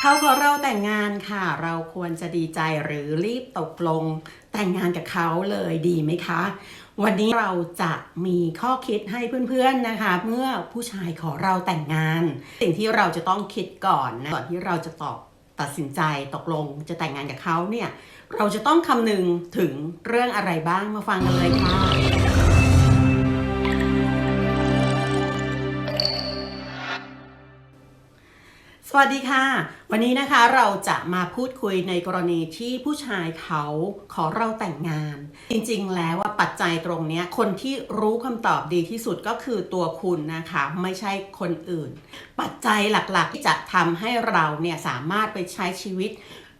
เขาขอเราแต่งงานค่ะ เราควรจะดีใจหรือรีบตกลงแต่งงานกับเขาเลยดีไหมคะ วันนี้เราจะมีข้อคิดให้เพื่อนๆนะคะ เมื่อผู้ชายขอเราแต่งงาน สิ่งที่เราจะต้องคิดก่อนนะก่อนที่เราจะตอบตัดสินใจตกลงจะแต่งงานกับเขาเนี่ย เราจะต้องคำนึงถึงเรื่องอะไรบ้างมาฟังกันเลยค่ะ วัสดีค่ะ วันนี้นะคะเราจะมาพูดคุยในกรณีที่ผู้ชายเขาขอเราแต่งงาน จริงๆ แล้วว่าปัจจัยตรงนี้คนที่รู้คำตอบดีที่สุดก็คือตัวคุณนะคะ ไม่ใช่คนอื่น ปัจจัยหลักๆ ที่จะทำให้เราเนี่ยสามารถไปใช้ชีวิต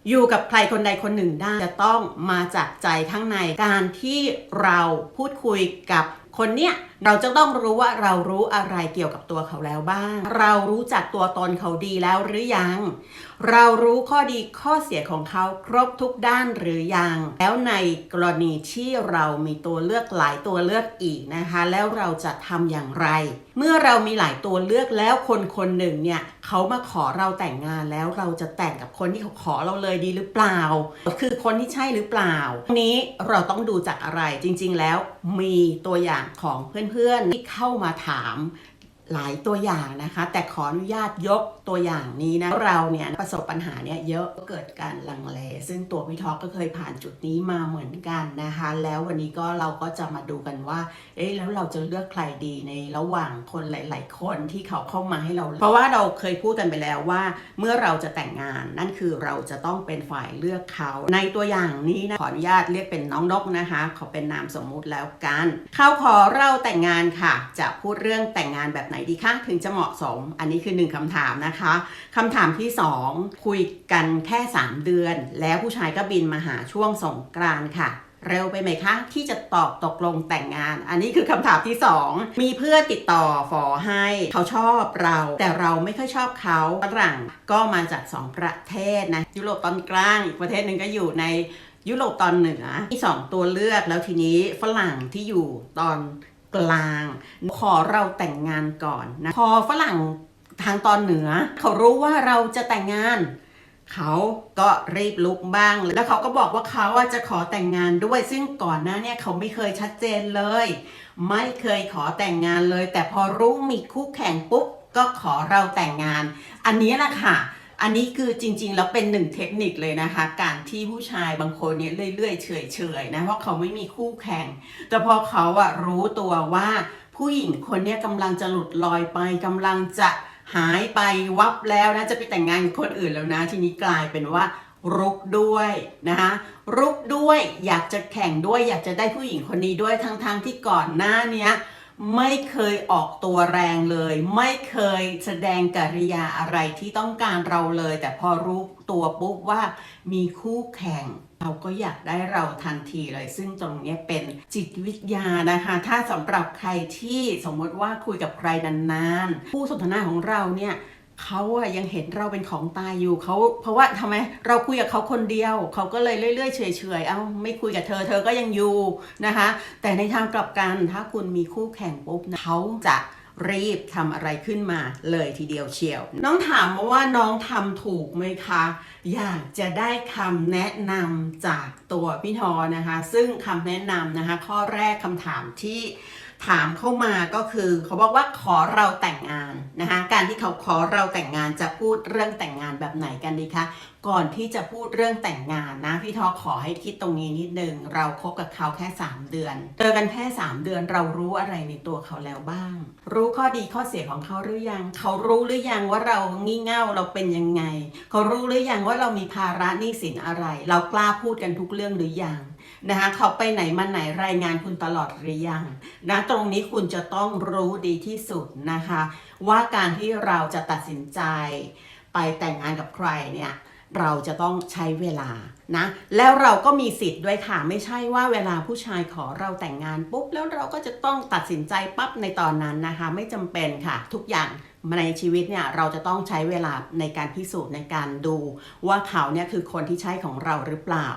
อยู่กับใครคนใดคนหนึ่งได้จะต้องมาจากใจข้างในการที่เราพูดคุยกับคนเนี้ยเราจะต้องรู้ว่าเรารู้อะไรเกี่ยวกับตัวเขาแล้วบ้าง เรารู้จักตัวตนเขาดีแล้วหรือยัง เรารู้ข้อดีข้อเสียของเขาครบทุกด้านหรือยัง แล้วในกรณีที่เรามีตัวเลือกหลายตัวเลือกอีกนะคะ แล้วเราจะทำอย่างไร เมื่อเรามีหลายตัวเลือกแล้วคนคนหนึ่งเนี่ยเขามาขอเราแต่งงานแล้วเราจะแต่งกับคนที่เขาขอเราเลยดีหรือเปล่า คือคนที่ใช่หรือเปล่าทีนี้เราต้องดูจากอะไรจริง ๆ แล้วมีตัวอย่างของเพื่อนๆที่เข้ามาถาม หลายตัวอย่างนะคะ แต่ขออนุญาตยกตัวอย่างนี้นะเราเนี่ยประสบปัญหาเนี่ยเยอะเกิดการลังเลซึ่งตัวพี่ท็อกก็เคยผ่านจุดนี้มาเหมือนกันนะคะ แล้ววันนี้ก็เราก็จะมาดูกันว่าเอ๊ะแล้วเราจะเลือกใครดีในระหว่างคนหลาย ๆ คนที่เขาเข้ามาให้เรา เพราะว่าเราเคยพูดกันไปแล้วว่า เมื่อเราจะแต่งงานนั่นคือเราจะต้องเป็นฝ่ายเลือกเขา ในตัวอย่างนี้นะขออนุญาตเรียกเป็นน้องนกนะคะขอเป็นนามสมมุติแล้วกันเขาขอเราแต่งงานค่ะ จะพูดเรื่องแต่งงานแบบไหนดีคะถึงจะเหมาะสม อันนี้คือหนึ่งคำถามนะคะคำถามที่สองคุยกันแค่ 3 เดือน แล้วผู้ชายก็บินมาหาช่วงสงกรานต์ค่ะเร็วไปไหมคะ ที่จะตอบตกลงแต่งงาน อันนี้คือคำถามที่ 2 มีเพื่อนติดต่อฝอให้ เขาชอบเรา แต่เราไม่ค่อยชอบเขาฝรั่งก็มาจาก 2 ประเทศนะ ยุโรปตอนกลางอีกประเทศหนึ่งก็อยู่ในยุโรปตอนเหนือที่สองตัวเลือกแล้วทีนี้ฝรั่งที่อยู่ตอน กลาง ขอเราแต่งงานก่อนนะพอฝรั่งทางตอนเหนือ เขารู้ว่าเราจะแต่งงาน เขาก็รีบลุกบ้าง แล้วเขาก็บอกว่าเขาจะขอแต่งงานด้วย ซึ่งก่อนหน้าเนี่ยเขาไม่เคยชัดเจนเลย ไม่เคยขอแต่งงานเลย แต่พอรู้มีคู่แข่งปุ๊บก็ขอเราแต่งงาน อันนี้แหละค่ะ อันนี้คือจริง ๆ แล้วเป็นหนึ่งเทคนิคเลยนะคะ การที่ผู้ชายบางคนเนี่ยเรื่อยๆเฉยๆนะเพราะเขาไม่มีคู่แข่ง แต่พอเขาอะรู้ตัวว่าผู้หญิงคนนี้กำลังจะหลุดลอยไปกำลังจะหายไปวับแล้วนะจะไปแต่งงานกับคนอื่นแล้วนะ ทีนี้กลายเป็นว่ารุกด้วยนะคะรุกด้วยอยากจะแข่งด้วยอยากจะได้ผู้หญิงคนนี้ด้วยทั้งๆที่ก่อนหน้าเนี้ย ไม่เคยออกตัวแรงเลย ไม่เคยแสดงกิริยาอะไรที่ต้องการเราเลย แต่พอรู้ตัวปุ๊บว่ามีคู่แข่ง เราก็อยากได้เราทันทีเลย ซึ่งตรงนี้เป็นจิตวิทยานะคะ ถ้าสำหรับใครที่สมมติว่าคุยกับใครนานๆผู้สนทนาของเราเนี่ย เขาอะยังเห็นเราเป็นของตายอยู่เขาเพราะว่าทำไมเราคุยกับเขาคนเดียว เขาก็เลยเรื่อยๆเฉยๆ เอ้าไม่คุยกับเธอเธอก็ยังอยู่นะคะ แต่ในทางกลับกันถ้าคุณมีคู่แข่งปุ๊บนะเขาจะรีบทำอะไรขึ้นมาเลยทีเดียวเชียว น้องถามมาว่าน้องทำถูกไหมคะ อยากจะได้คำแนะนำจากตัวพี่ทอนะคะ ซึ่งคำแนะนำนะคะ ข้อแรกคำถามที่ ถามเข้ามาก็คือเขาบอกว่าขอเราแต่งงานนะคะการที่เขาขอเราแต่งงานจะพูดเรื่องแต่งงานแบบไหนกันดีคะก่อนที่จะพูดเรื่องแต่งงานนะพี่ทอขอให้คิดตรงนี้นิดนึงเราคบกับเขาแค่ 3 เดือนเจอกันแค่ 3 เดือนเรารู้อะไรในตัวเขาแล้วบ้าง รู้ข้อดีข้อเสียของเขาหรือยัง เขารู้หรือยังว่าเรางี่เง่าเราเป็นยังไง เขารู้หรือยังว่าเรามีภาระหนี้สินอะไร เรากล้าพูดกันทุกเรื่องหรือยัง นะคะเขาไปไหนมาไหนรายงานคุณตลอดหรือยังนะตรงนี้คุณจะต้องรู้ดีที่สุดนะคะ ว่าการที่เราจะตัดสินใจไปแต่งงานกับใครเนี่ย เราจะต้องใช้เวลานะแล้วเราก็มีสิทธิ์ด้วยค่ะไม่ใช่ว่าเวลาผู้ชายขอเราแต่งงานปุ๊บ แล้วเราก็จะต้องตัดสินใจปั๊บในตอนนั้นนะคะ ไม่จำเป็นค่ะ ทุกอย่างในชีวิตเนี่ยเราจะต้องใช้เวลาในการพิสูจน์ในการดู ว่าเขาเนี่ยคือคนที่ใช่ของเราหรือเปล่า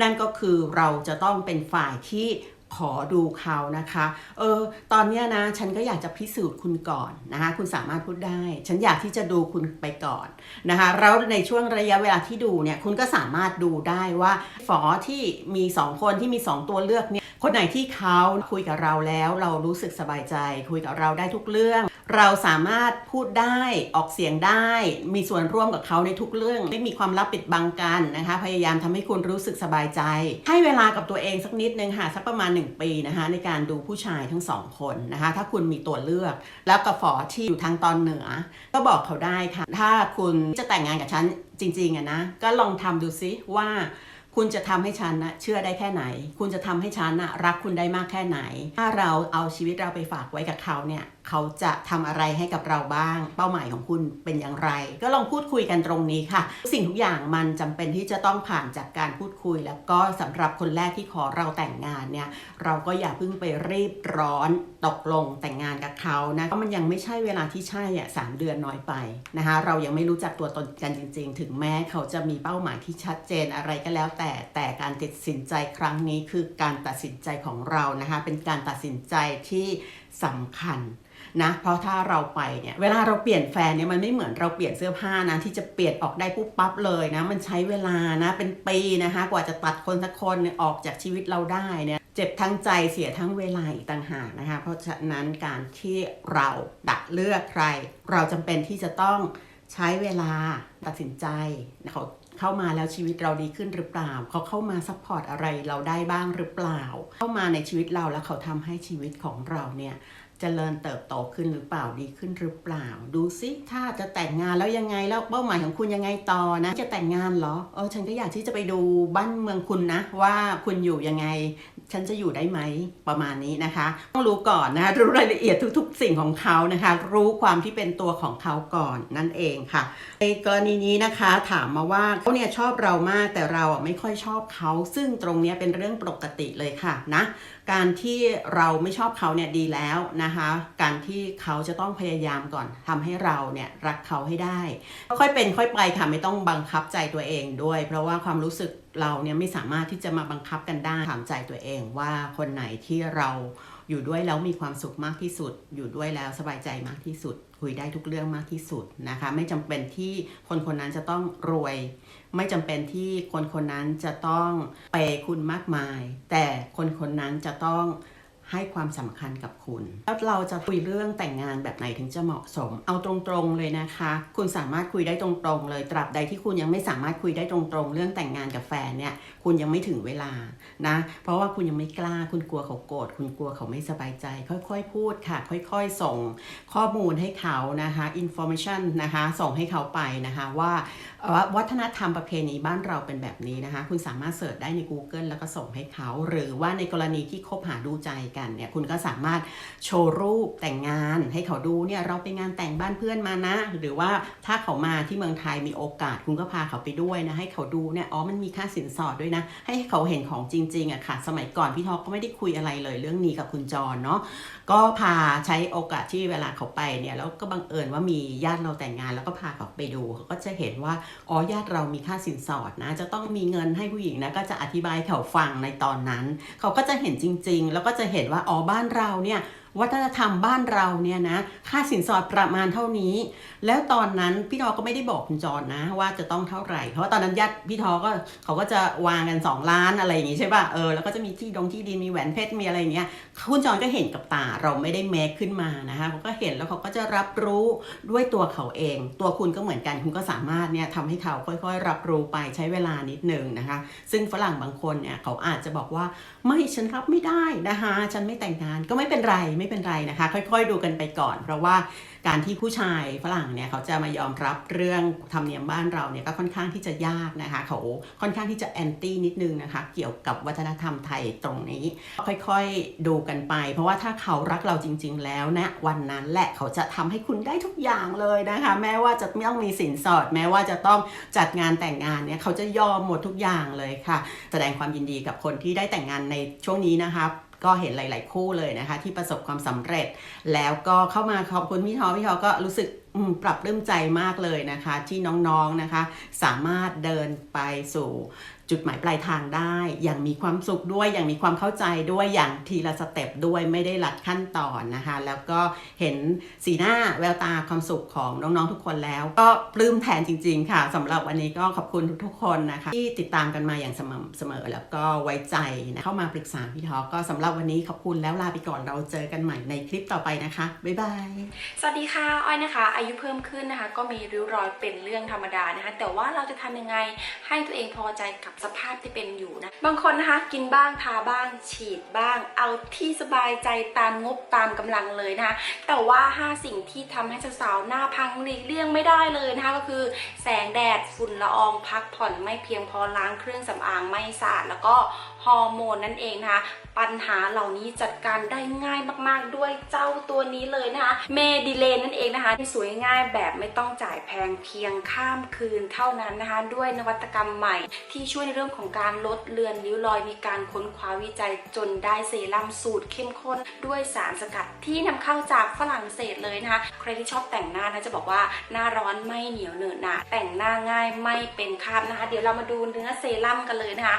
นั่นก็คือเราจะต้องเป็นฝ่ายที่ ขอดูเขานะคะ เออ ตอนนี้นะ ฉันก็อยากจะพิสูจน์คุณก่อนนะคะ คุณสามารถพูดได้ ฉันอยากที่จะดูคุณไปก่อนนะคะ แล้วในช่วงระยะเวลาที่ดูเนี่ย คุณก็สามารถดูได้ว่าฝอที่มี 2 คนที่มี 2 ตัวเลือกเนี่ยคนไหนที่เขาคุยกับเราแล้วเรารู้สึกสบายใจ คุยกับเราได้ทุกเรื่อง เราสามารถพูดได้ออกเสียงได้ มีส่วนร่วมกับเขาในทุกเรื่อง ไม่มีความลับปิดบังกันนะคะ พยายามทำให้คุณรู้สึกสบายใจ ให้เวลากับตัวเองสักนิดนึงค่ะสักประมาณ 1 ปีนะคะ ในการดูผู้ชายทั้งสองคนนะคะ ถ้าคุณมีตัวเลือก แล้วกระฝอที่อยู่ทางตอนเหนือ ก็บอกเขาได้ค่ะ ถ้าคุณจะแต่งงานกับฉันจริงๆอะนะก็ลองทำดูซิว่า คุณจะทำให้ฉันนะเชื่อได้แค่ไหน คุณจะทำให้ฉันนะรักคุณได้มากแค่ไหน ถ้าเราเอาชีวิตเราไปฝากไว้กับเขาเนี่ย เขาจะทำอะไรให้กับเราบ้าง เป้าหมายของคุณเป็นอย่างไร ก็ลองพูดคุยกันตรงนี้ค่ะ สิ่งทุกอย่างมันจำเป็นที่จะต้องผ่านจากการพูดคุย แล้วก็สำหรับคนแรกที่ขอเราแต่งงานเนี่ยเราก็อย่าเพิ่งไปรีบร้อนตกลงแต่งงานกับเขานะเพราะมันยังไม่ใช่เวลาที่ใช่อะสามเดือนน้อยไปนะคะเรายังไม่รู้จักตัวตนกันจริง ๆ ถึงแม้เขาจะมีเป้าหมายที่ชัดเจนอะไรก็แล้ว แต่แต่การตัดสินใจครั้งนี้คือการตัดสินใจของเรานะคะเป็นการตัดสินใจที่สำคัญ นะเพราะถ้าเราไปเนี่ยเวลาเราเปลี่ยนแฟนเนี่ยมันไม่เหมือนเราเปลี่ยนเสื้อผ้านะที่จะเปลี่ยนออกได้ปุ๊บปั๊บเลยนะมันใช้เวลานะเป็นปีนะคะกว่าจะตัดคนสักคนออกจากชีวิตเราได้เนี่ยเจ็บทั้งใจเสียทั้งเวลาอีกต่างหากนะคะเพราะฉะนั้นการที่เราดักเลือกใคร เราจำเป็นที่จะต้องใช้เวลาตัดสินใจเขาเข้ามาแล้วชีวิตเราดีขึ้นหรือเปล่า เขาเข้ามาซัพพอร์ตอะไรเราได้บ้างหรือเปล่า เข้ามาในชีวิตเราแล้วเขาทำให้ชีวิตของเราเนี่ย จริญเติบโตขึ้นหรือเปล่าดีขึ้นหรือเปล่า ดูซิถ้าจะแต่งงานแล้วยังไงแล้วเป้าหมายของคุณยังไงต่อนะจะแต่งงานเหรอเออฉันก็อยากที่จะไปดูบ้านเมืองคุณนะ ว่าคุณอยู่ยังไง ฉันจะอยู่ได้ไหมประมาณนี้นะคะ ต้องรู้ก่อนนะคะรู้รายละเอียดทุก ๆ สิ่งของเขานะคะ รู้ความที่เป็นตัวของเขาก่อนนั่นเองค่ะ ในกรณีนี้นะคะถามมาว่าเขาเนี่ยชอบเรามากแต่เราอะไม่ค่อยชอบเขา ซึ่งตรงนี้เป็นเรื่องปกติเลยค่ะนะ การที่เราไม่ชอบเขาเนี่ยดีแล้วนะคะ การที่เขาจะต้องพยายามก่อนทำให้เราเนี่ยรักเขาให้ได้ ค่อยเป็นค่อยไปค่ะไม่ต้องบังคับใจตัวเองด้วย เพราะว่าความรู้สึกเราเนี่ยไม่สามารถที่จะมาบังคับกันได้ถามใจตัวเองว่าคนไหนที่เราอยู่ด้วยแล้วมีความสุขมากที่สุด อยู่ด้วยแล้วสบายใจมากที่สุด คุยได้ทุกเรื่องมากที่สุดนะคะ ไม่จำเป็นที่คนคนนั้นจะต้องรวย ไม่จำเป็นที่คนคนนั้นจะต้องเปย์คุณมากมาย แต่คนคนนั้นจะต้อง ให้ความสำคัญกับคุณ แล้วเราจะคุยเรื่องแต่งงานแบบไหนถึงจะเหมาะสม เอาตรงๆเลยนะคะ คุณสามารถคุยได้ตรงๆเลย ตราบใดที่คุณยังไม่สามารถคุยได้ตรงๆ เรื่องแต่งงานกับแฟนเนี่ย คุณยังไม่ถึงเวลานะ เพราะว่าคุณยังไม่กล้า คุณกลัวเขาโกรธ คุณกลัวเขาไม่สบายใจ ค่อยๆ พูดค่ะ ค่อยๆ ส่งข้อมูลให้เขานะคะ information นะคะ ส่งให้เขาไปนะคะว่าวัฒนธรรมประเพณีบ้านเราเป็นแบบนี้นะคะ คุณสามารถเสิร์ชได้ใน Google แล้วก็ส่งให้เขา หรือว่าในกรณีที่คบหาดูใจกันเนี่ยคุณก็สามารถโชว์รูปแต่งงานให้เขาดูเนี่ยเราไปงานแต่งบ้านเพื่อนมานะ หรือว่าถ้าเขามาที่เมืองไทยมีโอกาสคุณก็พาเขาไปด้วยนะให้เขาดูเนี่ยอ๋อมันมีค่าสินสอดด้วยนะ ให้เขาเห็นของจริงๆอะค่ะ สมัยก่อนพี่ท็อก็ไม่ได้คุยอะไรเลยเรื่องนี้กับคุณจรเนาะก็พาใช้โอกาสที่เวลาเขาไปเนี่ยแล้วก็บังเอิญว่ามีญาติเราแต่งงานแล้วก็พาเขาไปดูเขาก็จะเห็นว่าอ๋อญาติเรามีค่าสินสอดนะ จะต้องมีเงินให้ผู้หญิงนะก็จะอธิบายให้เขาฟังในตอนนั้น เขาก็จะเห็นจริง ๆ แล้วก็จะเห็นว่าอ๋อบ้านเราเนี่ย วัฒนธรรมบ้านเราเนี่ยนะค่าสินสอดประมาณเท่านี้ แล้วตอนนั้นพี่ทอก็ไม่ได้บอกคุณจรนนะ ว่าจะต้องเท่าไหร่ เพราะว่าตอนนั้นญาติพี่ทอก็เขาก็จะวางกัน 2 ล้านอะไรอย่างงี้ใช่ป่ะเออแล้วก็จะมีที่ดงที่ดินมีแหวนเพชรมีอะไรอย่างเงี้ยคุณจรก็เห็นกับตาเราไม่ได้เมคขึ้นมานะคะเขาก็เห็นแล้วเขาก็จะรับรู้ด้วยตัวเขาเอง ตัวคุณก็เหมือนกันคุณก็สามารถเนี่ยทำให้เขาค่อยๆ รับรู้ไปใช้เวลานิดนึงนะคะ ซึ่งฝรั่งบางคนเนี่ยเขาอาจจะบอกว่าไม่ฉันรับไม่ได้นะคะฉันไม่แต่งงานก็ไม่เป็นไรไม่เป็นไรนะคะ ค่อยๆดูกันไปก่อน เพราะว่าการที่ผู้ชายฝรั่งเนี่ยเขาจะมายอมรับเรื่องธรรมเนียมบ้านเราเนี่ยก็ค่อนข้างที่จะยากนะคะเขาค่อนข้างที่จะแอนตี้นิดนึงนะคะเกี่ยวกับวัฒนธรรมไทยตรงนี้ ค่อยๆดูกันไป เพราะว่าถ้าเขารักเราจริง ๆ แล้วนะวันนั้นแหละเขาจะทำให้คุณได้ทุกอย่างเลยนะคะ แม้ว่าจะไม่ต้องมีสินสอด แม้ว่าจะต้องจัดงานแต่งงานเนี่ยเขาจะยอมหมดทุกอย่างเลยค่ะ แสดงความยินดีกับคนที่ได้แต่งงานในช่วงนี้นะคะ ก็เห็นหลาย ๆ คู่เลยนะคะ ที่ประสบความสำเร็จ แล้วก็เข้ามาขอบคุณพี่ทอพี่ทอก็รู้สึกปรับเริ่มใจมากเลยนะคะ ที่น้องๆนะคะ สามารถเดินไปสู่จุดหมายปลายทางได้ อย่างมีความสุขด้วย อย่างมีความเข้าใจด้วยอย่างทีละสเต็ปด้วยไม่ได้หลัดขั้นตอนนะคะ แล้วก็เห็นสีหน้าแววตาความสุขของน้องๆทุกคนแล้ว ก็ปลื้มแทนจริง ๆ ค่ะสำหรับวันนี้ก็ขอบคุณทุกๆคนนะคะ ที่ติดตามกันมาอย่างสม่ำเสมอแล้วก็ไว้ใจนะเข้ามาปรึกษาพี่ท็อก็สำหรับวันนี้ขอบคุณแล้วลาไปก่อนเราเจอกันใหม่ในคลิปต่อไปนะคะบ๊ายบายสวัสดีค่ะอ้อยนะคะอายุเพิ่มขึ้นนะคะ ก็มีริ้วรอยเป็นเรื่องธรรมดานะคะ แต่ว่าเราจะทำยังไงให้ตัวเองพอใจกับสภาพที่เป็นอยู่นะ บางคนนะคะกินบ้างทาบ้างฉีดบ้าง เอาที่สบายใจตามงบตามกำลังเลยนะคะ แต่ว่า 5 สิ่งที่ทำให้สาวๆหน้าพังหลีกเลี่ยงไม่ได้เลยนะคะก็คือ แสงแดดฝุ่นละอองพักผ่อนไม่เพียงพอล้างเครื่องสำอางไม่สะอาดแล้วก็ฮอร์โมนนั่นเองนะคะปัญหาเหล่านี้จัดการได้ง่ายมากๆด้วยเจ้าตัวนี้เลยนะคะเมดิเลนนั่นเองนะคะสวยง่ายแบบไม่ต้องจ่ายแพงเพียงข้ามคืนเท่านั้นนะคะด้วยนวัตกรรมใหม่ ที่ช่วยในเรื่องของการลดเลือนริ้วรอยมีการค้นคว้าวิจัยจนได้เซรั่มสูตรเข้มข้นด้วยสารสกัดที่นำเข้าจากฝรั่งเศสเลยนะคะใครที่ชอบแต่งหน้านะจะบอกว่าหน้าร้อนไม่เหนียวเหนอะหนะแต่งหน้าง่ายไม่เป็นคราบนะคะ เดี๋ยวเรามาดูเนื้อเซรั่มกันเลยนะคะ